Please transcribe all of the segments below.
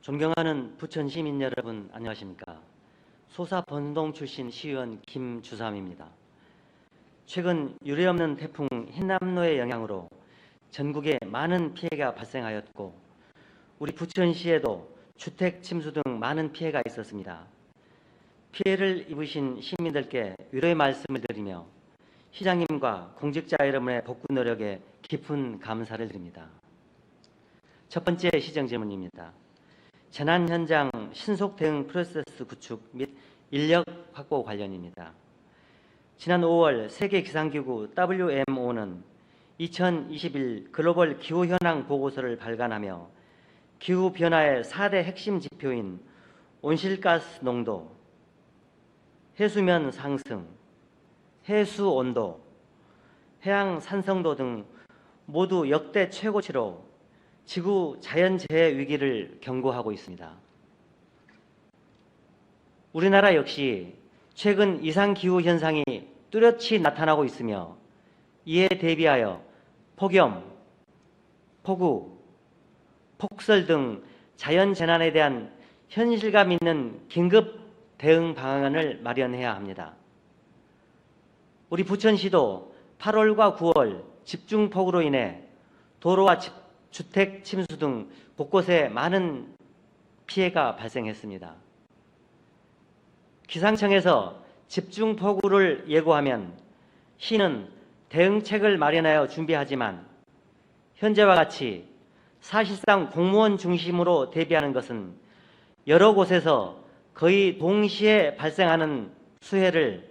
존경하는 부천 시민 여러분 안녕하십니까? 소사 번동 출신 시의원 김주삼입니다. 최근 유례없는 태풍 흰남노의 영향으로 전국에 많은 피해가 발생하였고 우리 부천시에도 주택 침수 등 많은 피해가 있었습니다. 피해를 입으신 시민들께 위로의 말씀을 드리며 시장님과 공직자 여러분의 복구 노력에 깊은 감사를 드립니다. 첫 번째 시정 질문입니다. 재난 현장 신속 대응 프로세스 구축 및 인력 확보 관련입니다. 지난 5월 세계 기상기구 WMO는 2021 글로벌 기후 현황 보고서를 발간하며 기후 변화의 4대 핵심 지표인 온실가스 농도, 해수면 상승, 해수 온도, 해양 산성도 등 모두 역대 최고치로 지구 자연재해 위기를 경고하고 있습니다. 우리나라 역시 최근 이상 기후 현상이 뚜렷이 나타나고 있으며 이에 대비하여 폭염, 폭우, 폭설 등 자연 재난에 대한 현실감 있는 긴급 대응 방안을 마련해야 합니다. 우리 부천시도 8월과 9월 집중폭우로 인해 도로와 집, 주택 침수 등 곳곳에 많은 피해가 발생했습니다. 기상청에서 집중 폭우를 예고하면 시는 대응책을 마련하여 준비하지만 현재와 같이 사실상 공무원 중심으로 대비하는 것은 여러 곳에서 거의 동시에 발생하는 수해를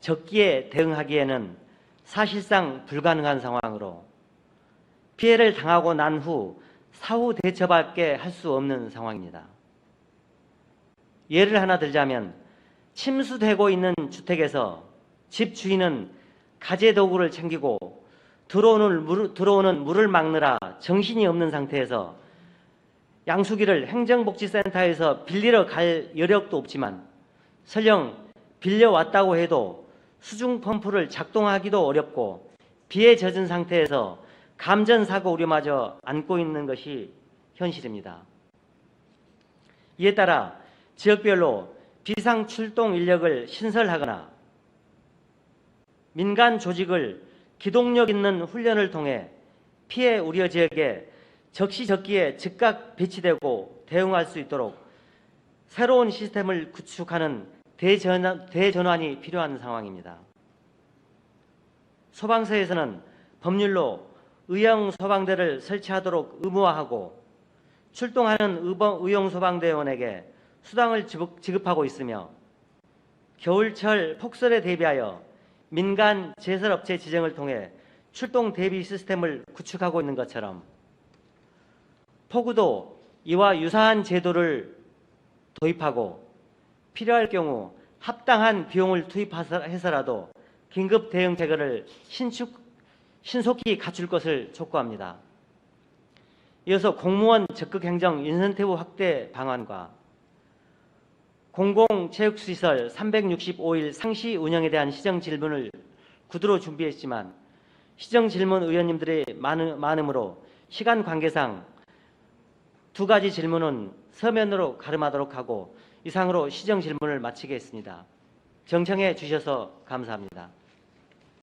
적기에 대응하기에는 사실상 불가능한 상황으로 피해를 당하고 난 후 사후 대처밖에 할 수 없는 상황입니다. 예를 하나 들자면 침수되고 있는 주택에서 집 주인은 가재 도구를 챙기고 들어오는 물, 들어오는 물을 막느라 정신이 없는 상태에서 양수기를 행정복지센터에서 빌리러 갈 여력도 없지만 설령 빌려왔다고 해도 수중 펌프를 작동하기도 어렵고 비에 젖은 상태에서 감전사고 우려마저 안고 있는 것이 현실입니다. 이에 따라 지역별로 비상 출동 인력을 신설하거나 민간 조직을 기동력 있는 훈련을 통해 피해 우려 지역에 적시적기에 즉각 배치되고 대응할 수 있도록 새로운 시스템을 구축하는 대전환, 대전환이 필요한 상황입니다. 소방서에서는 법률로 의용 소방대를 설치하도록 의무화하고 출동하는 의용 소방대원에게 수당을 지급하고 있으며 겨울철 폭설에 대비하여 민간 제설업체 지정을 통해 출동 대비 시스템을 구축하고 있는 것처럼 폭우도 이와 유사한 제도를 도입하고 필요할 경우 합당한 비용을 투입해서라도 긴급 대응책을 신축, 신속히 갖출 것을 촉구합니다. 이어서 공무원 적극 행정 인센티브 확대 방안과 공공체육시설 365일 상시 운영에 대한 시정 질문을 구두로 준비했지만 시정 질문 의원님들의 많음, 많음으로 시간 관계상 두 가지 질문은 서면으로 가름하도록 하고 이상으로 시정 질문을 마치겠습니다. 정청해 주셔서 감사합니다.